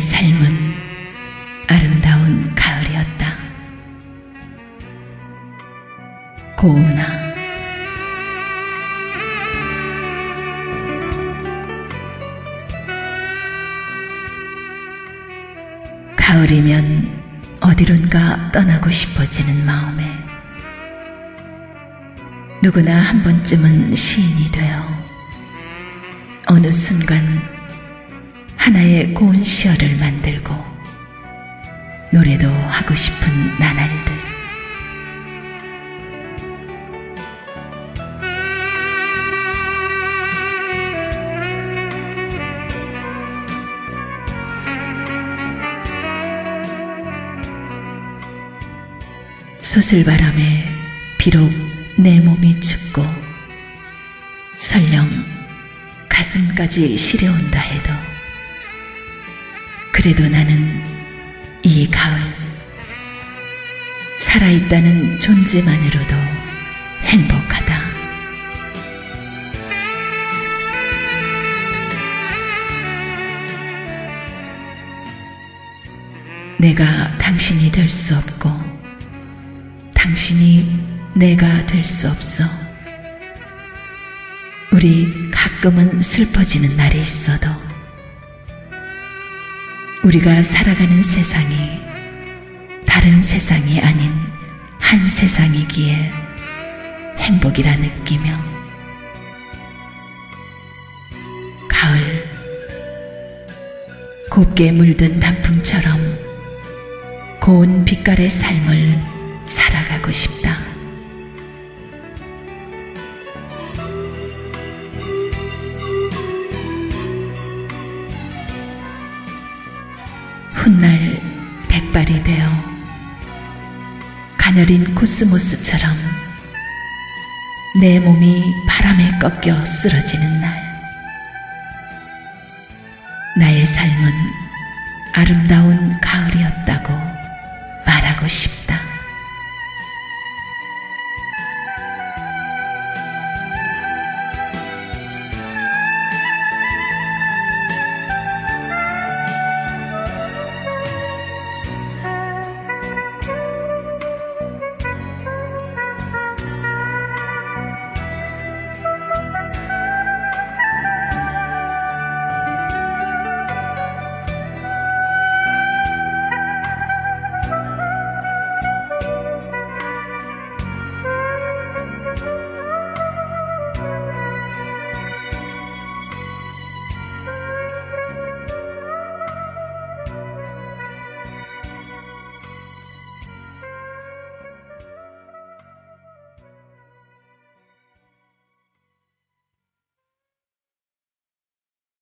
삶은 아름다운 가을이었다. 고은아. 가을이면 어디론가 떠나고 싶어지는 마음에 누구나 한 번쯤은 시인이 되어 어느 순간 하나의 고운 시어를 만들고 노래도 하고 싶은 나날들. 소슬바람에 비록 내 몸이 춥고 설령 가슴까지 시려온다 해도 그래도 나는 이 가을 살아있다는 존재만으로도 행복하다. 내가 당신이 될 수 없고 당신이 내가 될 수 없어. 우리 가끔은 슬퍼지는 날이 있어도 우리가 살아가는 세상이 다른 세상이 아닌 한 세상이기에 행복이라 느끼며 가을 곱게 물든 단풍처럼 고운 빛깔의 삶을 살아가고 싶다. 훗날 백발이 되어 가녀린 코스모스처럼 내 몸이 바람에 꺾여 쓰러지는 날 나의 삶은 아름다운 가을이었다고 말하고 싶다.